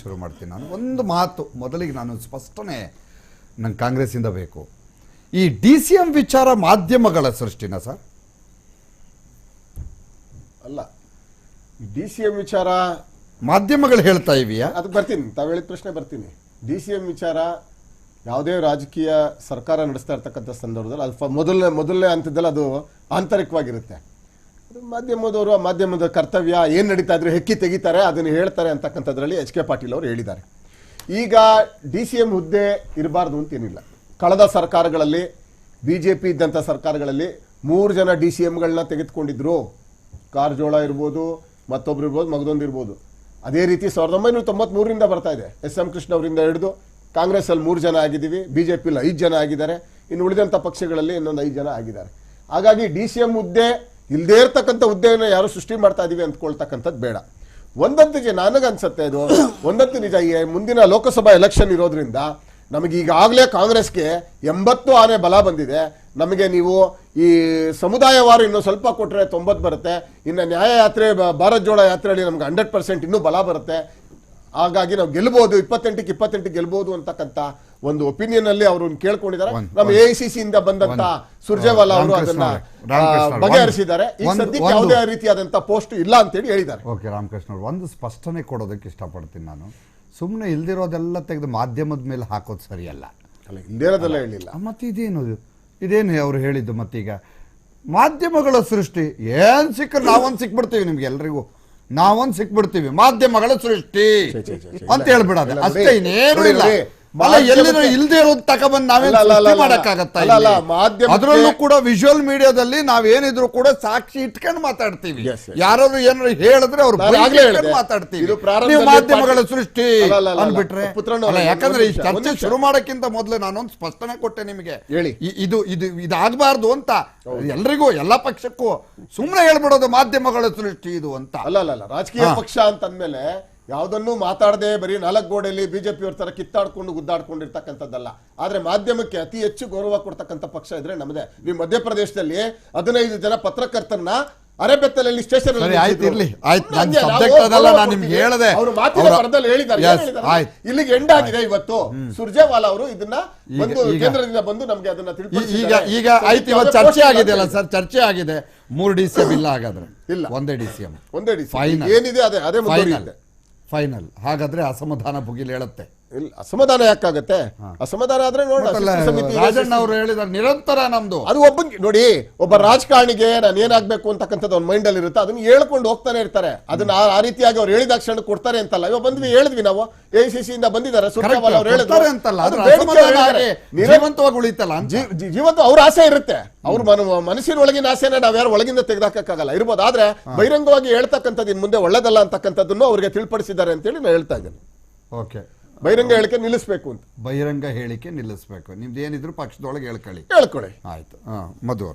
ಶುರು ಮಾಡ್ತೀನಿ ನಾನು. ಒಂದು ಮಾತು ಮೊದಲಿಗೆ ನಾನು ಸ್ಪಷ್ಟನೆ ನಂಗೆ ಕಾಂಗ್ರೆಸ್ಸಿಂದ ಬೇಕು. ಈ ಡಿ ಸಿ ಎಂ ವಿಚಾರ ಮಾಧ್ಯಮಗಳ ಸೃಷ್ಟಿನ ಸರ್? ಅಲ್ಲ ಡಿ ಸಿ ಎಂ ವಿಚಾರ ಮಾಧ್ಯಮಗಳು ಹೇಳ್ತಾ ಇವೆಯಾ ಅದಕ್ಕೆ ಬರ್ತೀನಿ ತಾವು ಹೇಳಿದ ಪ್ರಶ್ನೆ ಬರ್ತೀನಿ. ಡಿ ಸಿ ಎಂ ವಿಚಾರ ಯಾವುದೇ ರಾಜಕೀಯ ಸರ್ಕಾರ ನಡೆಸ್ತಾ ಇರ್ತಕ್ಕಂಥ ಸಂದರ್ಭದಲ್ಲಿ ಅದು ಮೊದಲನೇ ಮೊದಲನೇ ಹಂತದಲ್ಲಿ ಅದು ಆಂತರಿಕವಾಗಿರುತ್ತೆ. ಮಾಧ್ಯಮದವರು, ಆ ಮಾಧ್ಯಮದ ಕರ್ತವ್ಯ ಏನು ನಡೀತಾ ಇದ್ರೆ ಹೆಕ್ಕಿ ತೆಗಿತಾರೆ, ಅದನ್ನು ಹೇಳ್ತಾರೆ ಅಂತಕ್ಕಂಥದ್ರಲ್ಲಿ ಎಚ್ ಕೆ ಪಾಟೀಲ್ ಅವರು ಹೇಳಿದ್ದಾರೆ. ಈಗ ಡಿ ಸಿ ಎಂ ಹುದ್ದೆ ಇರಬಾರ್ದು ಅಂತೇನಿಲ್ಲ. ಕಳೆದ ಸರ್ಕಾರಗಳಲ್ಲಿ ಬಿ ಜೆ ಪಿ ಇದ್ದಂಥ ಸರ್ಕಾರಗಳಲ್ಲಿ ಮೂರು ಜನ ಡಿ ಸಿ ಎಮ್ಗಳನ್ನ ತೆಗೆದುಕೊಂಡಿದ್ರು. ಕಾರಜೋಳ ಇರ್ಬೋದು, ಮತ್ತೊಬ್ರು ಇರ್ಬೋದು, ಮಗದೊಂದು ಇರ್ಬೋದು. ಅದೇ ರೀತಿ ಸಾವಿರದ ಒಂಬೈನೂರ ತೊಂಬತ್ತ್ಮೂರರಿಂದ ಬರ್ತಾ ಇದೆ. ಎಸ್ ಎಂ ಕೃಷ್ಣ ಅವರಿಂದ ಹಿಡಿದು ಕಾಂಗ್ರೆಸ್ಸಲ್ಲಿ ಮೂರು ಜನ ಆಗಿದ್ದೀವಿ ಬಿ ಜೆ ಪಿಲಿ ಐದು ಜನ ಆಗಿದ್ದಾರೆ. ಇನ್ನು ಉಳಿದಂಥ ಪಕ್ಷಗಳಲ್ಲಿ ಇನ್ನೊಂದು ಐದು ಜನ ಆಗಿದ್ದಾರೆ. ಹಾಗಾಗಿ ಡಿ ಸಿ ಎಂ ಹುದ್ದೆ ಇಲ್ಲದೇ ಇರ್ತಕ್ಕಂಥ ಹುದ್ದೆಯನ್ನು ಯಾರು ಸೃಷ್ಟಿ ಮಾಡ್ತಾ ಇದೀವಿ ಅಂದ್ಕೊಳ್ತಕ್ಕಂಥದ್ದು ಬೇಡ. ಒಂದಂತೂ ನನಗೆ ನನಗನ್ಸುತ್ತೆ ಇದು ಒಂದಂತೂ ನಿಜ, ಈ ಮುಂದಿನ ಲೋಕಸಭಾ ಎಲೆಕ್ಷನ್ ಇರೋದ್ರಿಂದ ನಮಗೆ ಈಗಾಗಲೇ ಕಾಂಗ್ರೆಸ್ಗೆ ಎಂಬತ್ತು ಆನೆ ಬಲ ಬಂದಿದೆ. ನಮಗೆ ನೀವು ಈ ಸಮುದಾಯವಾರು ಇನ್ನೂ ಸ್ವಲ್ಪ ಕೊಟ್ಟರೆ ತೊಂಬತ್ತು ಬರುತ್ತೆ. ಇನ್ನು ನ್ಯಾಯ ಯಾತ್ರೆ ಬ- ಭಾರತ್ ಜೋಡ ಯಾತ್ರೆಯಲ್ಲಿ ನಮ್ಗೆ ಹಂಡ್ರೆಡ್ ಪರ್ಸೆಂಟ್ ಇನ್ನೂ ಬಲ ಬರುತ್ತೆ. ಹಾಗಾಗಿ ನಾವು ಗೆಲ್ಲಬಹುದು ಇಪ್ಪತ್ತೆಂಟಕ್ಕೆ ಇಪ್ಪತ್ತೆಂಟು ಗೆಲ್ಬಹುದು ಅಂತಕ್ಕಂತ ಒಂದು ಒಪಿನಿಯನ್ ಅಲ್ಲಿ ಅವರು ಕೇಳ್ಕೊಂಡಿದ್ದಾರೆ. ನಮ್ಮ ಎ ಇಂದ ಬಂದಂತ ಸುರ್ಜೇವಾಲ ಅವರು ಅದನ್ನ ಬಗೆಹರಿಸಿದ್ದಾರೆ. ಈ ಸದ್ಯಕ್ಕೆ ಯಾವುದೇ ರೀತಿಯಾದಂತ ಪೋಸ್ಟ್ ಇಲ್ಲ ಅಂತೇಳಿ ಹೇಳಿದ್ದಾರೆ. ಓಕೆ ರಾಮಕೃಷ್ಣ ಅವರು ಒಂದು ಸ್ಪಷ್ಟನೆ ಕೊಡೋದಕ್ಕೆ ಇಷ್ಟಪಡ್ತೀನಿ ನಾನು. ಸುಮ್ಮನೆ ಇಲ್ದಿರೋದೆಲ್ಲ ತೆಗೆದು ಮಾಧ್ಯಮದ ಮೇಲೆ ಹಾಕೋದು ಸರಿಯಲ್ಲ. ಅಲ್ಲ ಇಲ್ದೇರೋದೆಲ್ಲ ಹೇಳಿಲ್ಲ. ಮತ್ತೆ ಇದೇನು ಇದು? ಇದೇನು ಅವ್ರು ಹೇಳಿದ್ದು ಮತ್ತೀಗ? ಮಾಧ್ಯಮಗಳ ಸೃಷ್ಟಿ ಏನ್ ಸಿಕ್ಕರೆ ನಾವೊಂದು ಸಿಕ್ಬಿಡ್ತೀವಿ ನಿಮ್ಗೆ ಎಲ್ರಿಗೂ. ನಾವೊಂದು ಸಿಕ್ಬಿಡ್ತೀವಿ. ಮಾಧ್ಯಮಗಳ ಸೃಷ್ಟಿ. ಅಂತ ಹೇಳ್ಬಿಡೋದು. ಅಷ್ಟೇ ಇನ್ನೇನು ಇಲ್ಲ. ಇಲ್ದೇ ಇರೋದು ತಗೊಬಂದು ನಾವೇ ಮಾಡಕ್ಕಾಗತ್ತಾ ಅದ್ರಲ್ಲೂ ಕೂಡ ವಿಜುವಲ್ ಮೀಡಿಯಾದಲ್ಲಿ ನಾವೇನಿದ್ರು ಕೂಡ ಸಾಕ್ಷಿ ಇಟ್ಕೊಂಡು ಮಾತಾಡ್ತೀವಿ. ಯಾರಾದ್ರೂ ಏನಾದ್ರು ಹೇಳಿದ್ರೆ ಅವ್ರು. ಮಾತಾಡ್ತೀವಿ. ಮಾಧ್ಯಮಗಳ ಸೃಷ್ಟಿ ಅಂದ್ಬಿಟ್ರೆ ಯಾಕಂದ್ರೆ ಈ ಚರ್ಚೆ ಶುರು ಮಾಡೋಕ್ಕಿಂತ ಮೊದಲು ನಾನೊಂದು ಸ್ಪಷ್ಟನೆ ಕೊಟ್ಟೆ ನಿಮಗೆ. ಹೇಳಿ. ಇದು ಇದು ಇದಾಗಬಾರ್ದು ಅಂತ. ಎಲ್ರಿಗೂ ಎಲ್ಲ ಪಕ್ಷಕ್ಕೂ ಸುಮ್ಮನೆ ಹೇಳ್ಬಿಡೋದು ಮಾಧ್ಯಮಗಳ ಸೃಷ್ಟಿ ಇದು ಅಂತ. ಅಲ್ಲ ಅಲ್ಲ ರಾಜಕೀಯ. ಪಕ್ಷ ಅಂತಂದ್ಮೇಲೆ ಯಾವ್ದನ್ನು ಮಾತಾಡದೆ ಬರೀ ನಾಲ್ಕು ಗೋಡೆಯಲ್ಲಿ ಬಿಜೆಪಿ ಪಿಯವ್ರ ತರ ಕಿತ್ತಾಡ್ಕೊಂಡು ಗುದ್ದಾಡ್ಕೊಂಡಿರ್ತಕ್ಕಂಥದ್ದಲ್ಲ. ಆದ್ರೆ ಮಾಧ್ಯಮಕ್ಕೆ ಅತಿ ಹೆಚ್ಚು ಗೌರವ ಕೊಡ್ತಕ್ಕಂಥ ಪಕ್ಷ ಇದ್ರೆ ನಮ್ಮದೇ ನೀವು ಮಧ್ಯಪ್ರದೇಶದಲ್ಲಿ ಹದಿನೈದು ಜನ ಪತ್ರಕರ್ತರನ್ನ ಅರೆಬೆತ್ತಲಲ್ಲಿ ಸ್ಟೇಷನ್ ಇರ್ಲಿ. ಆಯ್ತು ನನ್ನ ಸಬ್ಜೆಕ್ಟ್ ಅದಲ್ಲ ನಾನು ನಿಮ್ಗೆ ಹೇಳಿದೆ. ಅವರು ಮಾತಿನ ಪರದಲ್ಲಿ ಹೇಳಿದ್ದಾರೆ ಇಲ್ಲಿಗೆ ಎಂಡ್ ಆಗಿದೆ ಇವತ್ತು. ಸುರ್ಜೇವಾಲಾ ಅವರು ಇದನ್ನ ಬಂದು ಕೇಂದ್ರದಿಂದ ಬಂದು ನಮ್ಗೆ ಅದನ್ನ ಈ- ಈಗ ಈಗ ಆಯ್ತು ಇವತ್ತು ಚರ್ಚೆ ಆಗಿದೆ ಅಲ್ಲ ಸರ್ ಚರ್ಚೆ ಆಗಿದೆ. ಮೂರು ಡಿ ಸಿ ಎಂ ಇಲ್ಲ ಹಾಗಾದ್ರೆ. ಇಲ್ಲ. ಒಂದೇ ಡಿ ಸಿ ಎಂ. ಒಂದೇ ಡಿಸಿ ಸಿ ಏನಿದೆ ಅದೇ ಅದೇ ಫೈನಲ್ ಫೈನಲ್ ಹಾಗಾದರೆ ಅಸಮಾಧಾನ ಭುಗಿಲ್ ಹೇಳುತ್ತೆ. ಇಲ್ಲ ಅಸಮಾಧಾನ ಯಾಕಾಗತ್ತೆ? ಅಸಮಾಧಾನ ಆದ್ರೆ ರಾಜಣ್ಣ ಅವರು ಹೇಳಿದ ನಿರಂತರ ನಮ್ದು. ಅದು ಒಬ್ಬ ನೋಡಿ ಒಬ್ಬ ರಾಜಕಾರಣಿಗೆ ನಾನು ಏನಾಗ್ಬೇಕು ಅಂತಕ್ಕಂಥದ್ದು ಅವ್ನ ಮೈಂಡ್ ಅಲ್ಲಿ ಇರುತ್ತೆ ಅದನ್ನ ಹೇಳ್ಕೊಂಡು ಹೋಗ್ತಾನೆ ಇರ್ತಾರೆ. ಅದನ್ನ ಆ- ರೀತಿಯಾಗಿ ಅವ್ರು ಹೇಳಿದ ಕ್ಷಣ ಕೊಡ್ತಾರೆ ಅಂತಲ್ಲ. ಇವಾಗ ಬಂದ್ವಿ ಹೇಳಿದ್ವಿ ನಾವು. ಎ ಸಿ ಸಿ ಇಂದ ಬಂದಿದ್ದಾರೆ ಸುರ್ಜೇವಾಲಾ ಅವ್ರು ಅಂತಲ್ಲ ಉಳಿತಲ್ಲ ಜೀವಂತ ಅವ್ರ ಆಸೆ ಇರುತ್ತೆ. ಅವ್ರ ಮನ ಮನಸ್ಸಿನ ಒಳಗಿನ ಆಸೆನ ನಾವ್ ಯಾರು ಒಳಗಿಂದ ತೆಗೆದಾಕಕ್ಕಾಗಲ್ಲ. ಇರ್ಬೋದು ಆದ್ರೆ ಬಹಿರಂಗವಾಗಿ ಹೇಳ್ತಕ್ಕಂಥದ್ದು ಇನ್ ಮುಂದೆ ಒಳ್ಳೇದಲ್ಲ ಅಂತಕ್ಕಂಥದ್ದನ್ನು ಅವ್ರಿಗೆ ತಿಳಿಪಡಿಸಿದ್ದಾರೆ ಅಂತೇಳಿ ನಾನು ಹೇಳ್ತಾ ಇದ್ದೇನೆ. ಓಕೆ ಬಹಿರಂಗ ಹೇಳಿಕೆ ನಿಲ್ಲಿಸ್ಬೇಕು ಅಂತ. ಬಹಿರಂಗ ಹೇಳಿಕೆ ನಿಲ್ಲಿಸ್ಬೇಕು. ನಿಮ್ದು ಏನಿದ್ರು ಪಕ್ಷದೊಳಗೆ ಹೇಳ್ಕೊಳ್ಳಿ. ಹೇಳ್ಕೊಳ್ಳಿ. ಆಯ್ತು. ಹಾ ಮಧು ಅವ್ರೆ.